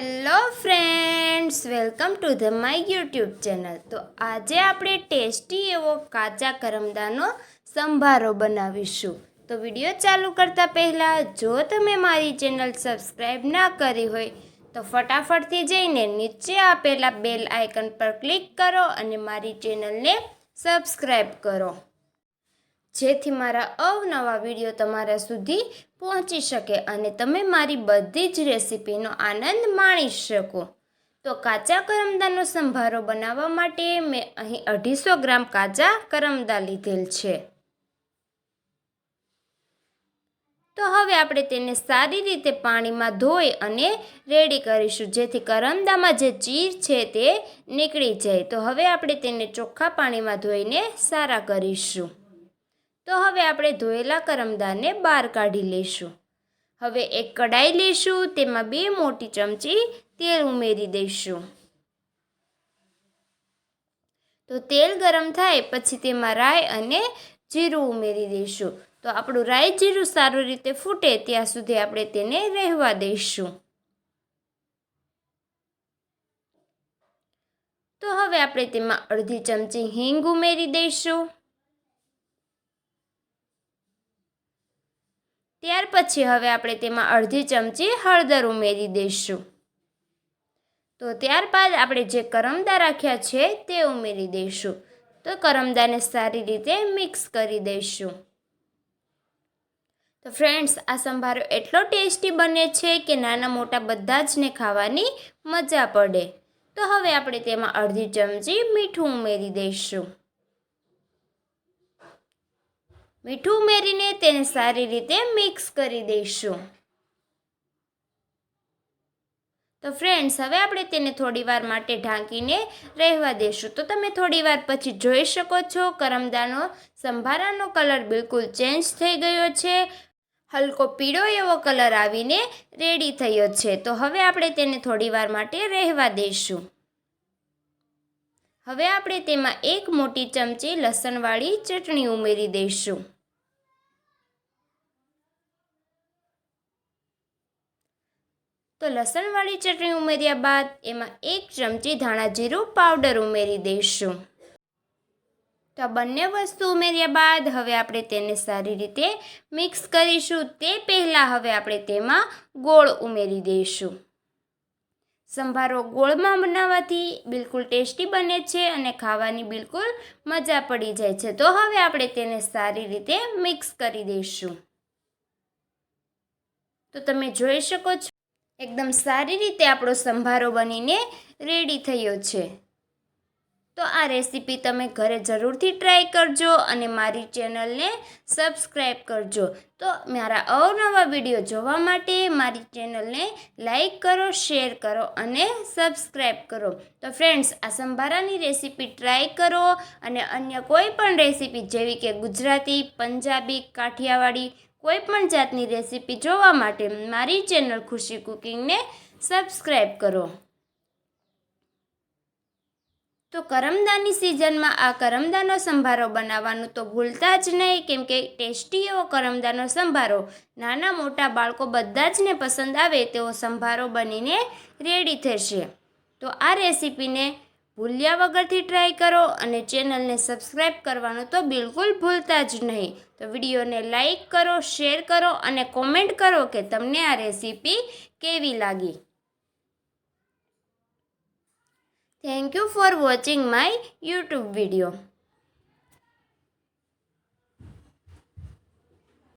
Hello friends welcome to the my YouTube channel તો આજે આપણે ટેસ્ટી એવો કાચા કરમદાનો સંભારો બનાવીશું. તો વીડિયો ચાલુ કરતાં પહેલાં, જો તમે મારી ચેનલ સબસ્ક્રાઈબ ના કરી હોય, તો ફટાફટથી જઈને નીચે આપેલા બેલ આઇકન પર ક્લિક કરો અને મારી ચેનલને સબસ્ક્રાઈબ કરો. જેથી મારા અવનવા વીડિયો તમારા સુધી પહોંચી શકે અને તમે મારી બધી જ રેસિપીનો આનંદ માણી શકો. તો કાચા કરમદાનો સંભારો બનાવવા માટે મેં અહીં અઢીસો ગ્રામ કાચા કરમદા લીધેલ છે. તો હવે આપણે તેને સારી રીતે પાણીમાં ધોઈ અને રેડી કરીશું, જેથી કરમદામાં જે ચીર છે તે નીકળી જાય. તો હવે આપણે તેને ચોખ્ખા પાણીમાં ધોઈને સારા કરીશું. તો હવે આપણે ધોયેલા કરમદાને બહાર કાઢી લઈશું. હવે એક કડાઈ લઈશું, તેમાં બે મોટી ચમચી તેલ ઉમેરી દઈશું. તો તેલ ગરમ થાય પછી તેમાં રાઈ અને જીરું ઉમેરી દઈશું. તો આપણું રાઈ જીરું સારી રીતે ફૂટે ત્યાં સુધી આપણે તેને રહેવા દઈશું. તો હવે આપણે તેમાં અડધી ચમચી હિંગ ઉમેરી દઈશું. ત્યાર પછી હવે આપણે તેમાં અડધી ચમચી હળદર ઉમેરી દઈશું. તો ત્યારબાદ આપણે જે કરમદા રાખ્યા છે તે ઉમેરી દઈશું. તો કરમદાને સારી રીતે મિક્સ કરી દઈશું. તો ફ્રેન્ડ્સ, આ સંભારો એટલો ટેસ્ટી બને છે કે નાના મોટા બધા જ ને ખાવાની મજા પડે. તો હવે આપણે તેમાં અડધી ચમચી મીઠું ઉમેરી દઈશું. મીઠું ઉમેરીને તેને સારી રીતે મિક્સ કરી દઈશું. તો ફ્રેન્ડ્સ હવે આપણે તેને થોડી વાર માટે ઢાંકીને રહેવા દઈશું તો તમે થોડીવાર પછી જોઈ શકો છો, કરમદાનો સંભારાનો કલર બિલકુલ ચેન્જ થઈ ગયો છે. હલકો પીળો એવો કલર આવીને રેડી થયો છે. તો હવે આપણે તેને થોડીવાર માટે રહેવા દઈશું. હવે આપણે તેમાં એક મોટી ચમચી લસણવાળી ચટણી ઉમેરી દઈશું. તો લસણવાળી ચટણી ઉમેર્યા બાદ એમાં એક ચમચી ધાણા જીરું પાવડર ઉમેરી દઈશું. તો આ બંને વસ્તુ ઉમેર્યા બાદ હવે આપણે તેને સારી રીતે મિક્સ કરીશું. તે પહેલાં હવે આપણે તેમાં ગોળ ઉમેરી દઈશું. સંભારો ગોળમાં બનાવવાથી બિલકુલ ટેસ્ટી બને છે અને ખાવાની બિલકુલ મજા પડી જાય છે. તો હવે આપણે તેને સારી રીતે મિક્સ કરી દઈશું. તો તમે જોઈ શકો છો એકદમ સારી રીતે આપણો સંભારો બનીને રેડી થયો છે. તો આ રેસીપી તમે ઘરે જરૂરથી ટ્રાય કરજો અને મારી ચેનલને સબસ્ક્રાઈબ કરજો. તો મારા અવનવા વીડિયો જોવા માટે મારી ચેનલને લાઈક કરો શેર કરો અને સબસ્ક્રાઈબ કરો. તો ફ્રેન્ડ્સ આ સંભારાની રેસીપી ટ્રાય કરો અને અન્ય કોઈ પણ રેસીપી જેવી કે ગુજરાતી, પંજાબી, કાઠિયાવાડી કોઈ પણ જાતની રેસીપી જોવા માટે મારી ચેનલ ખુશી કુકિંગને સબસ્ક્રાઈબ કરો. તો કરમદાની સિઝનમાં આ કરમદાનો સંભારો બનાવવાનું તો ભૂલતા જ નહીં, કેમ કે ટેસ્ટી એવો કરમદાનો સંભારો નાના મોટા બાળકો બધા જ ને પસંદ આવે તેવો સંભારો બનીને રેડી થશે. તો આ રેસીપીને ભૂલ્યા વગરથી ટ્રાય કરો અને ચેનલને સબસ્ક્રાઈબ કરવાનું તો બિલકુલ ભૂલતા જ નહીં. તો વિડીયોને લાઈક કરો શેર કરો અને કોમેન્ટ કરો કે તમને આ રેસીપી કેવી લાગી. Thank you for watching my YouTube video